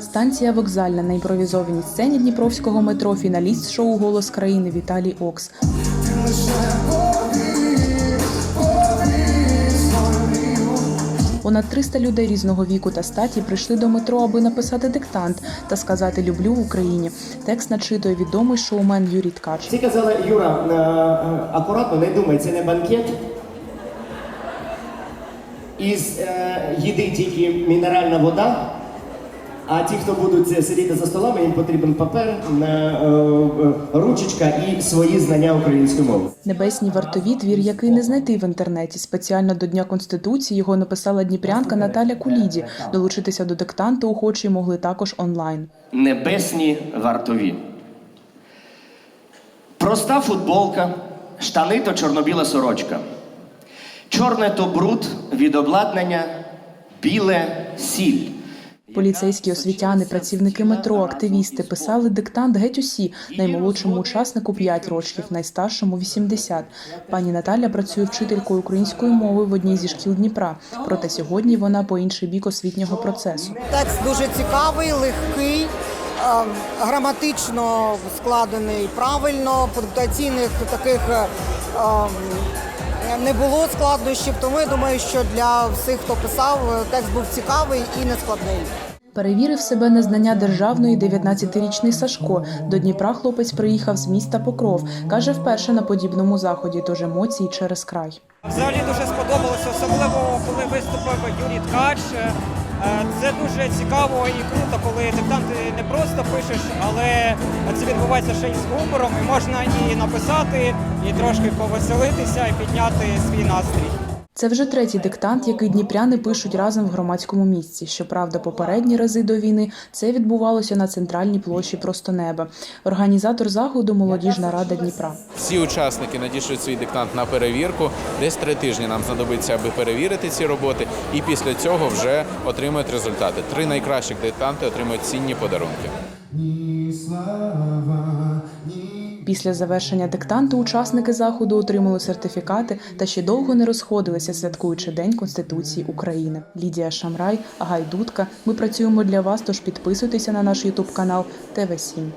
Станція вокзальна на імпровізованій сцені Дніпровського метро. Фіналіст шоу Голос країни Віталій Окс. Понад 300 людей різного віку та статі прийшли до метро, аби написати диктант та сказати Люблю Україні. Текст начитує відомий шоумен Юрій Ткач. Всі казали, Юра, е, е, акуратно, не думай, це не банкет. Із е, їди тільки мінеральна вода. А ті, хто будуть сидіти за столами, їм потрібен папер, е, е, ручечка і свої знання української мови. Небесні вартові твір, який не знайти в інтернеті. Спеціально до Дня Конституції його написала дніпрянка Наталя Куліді. Долучитися до диктанту охочі могли також онлайн. Небесні вартові. Проста футболка, штани то чорнобіла сорочка. Чорне то бруд від обладнання, біле сіль. Поліцейські освітяни, працівники метро, активісти писали диктант геть усі. Наймолодшому учаснику 5 років, найстаршому 80. Пані Наталя працює вчителькою української мови в одній зі шкіл Дніпра. Проте сьогодні вона по інший бік освітнього процесу. Текст дуже цікавий, легкий, ем, граматично складений правильно, пунктуаційних таких ем, не було складнощів. Тому я думаю, що для всіх, хто писав, текст був цікавий і нескладний. Перевірив себе на знання державної 19-річний Сашко. До Дніпра хлопець приїхав з міста Покров. Каже, вперше на подібному заході, тож емоції через край. Взагалі дуже сподобалося, особливо коли виступив Юрій Ткач. Е, Це дуже цікаво і круто, коли диктанти не просто пишеш, але це відбувається ще й з гумором, і можна і написати, і трошки повеселитися, і підняти свій настрій. Це вже третій диктант, який дніпряни пишуть разом в громадському місці. Щоправда, попередні рази до війни це відбувалося на центральній площі Просто неба. Організатор заходу Молодіжна рада Дніпра. Всі учасники надішлють свій диктант на перевірку. Десь три тижні нам знадобиться, аби перевірити ці роботи, і після цього вже отримують результати. Три найкращих диктанти отримують цінні подарунки. Після завершення диктанту учасники заходу отримали сертифікати та ще довго не розходилися, святкуючи День Конституції України. Лідія Шамрай, Гайдутка. Ми працюємо для вас, тож підписуйтеся на наш Ютуб канал ТВ 7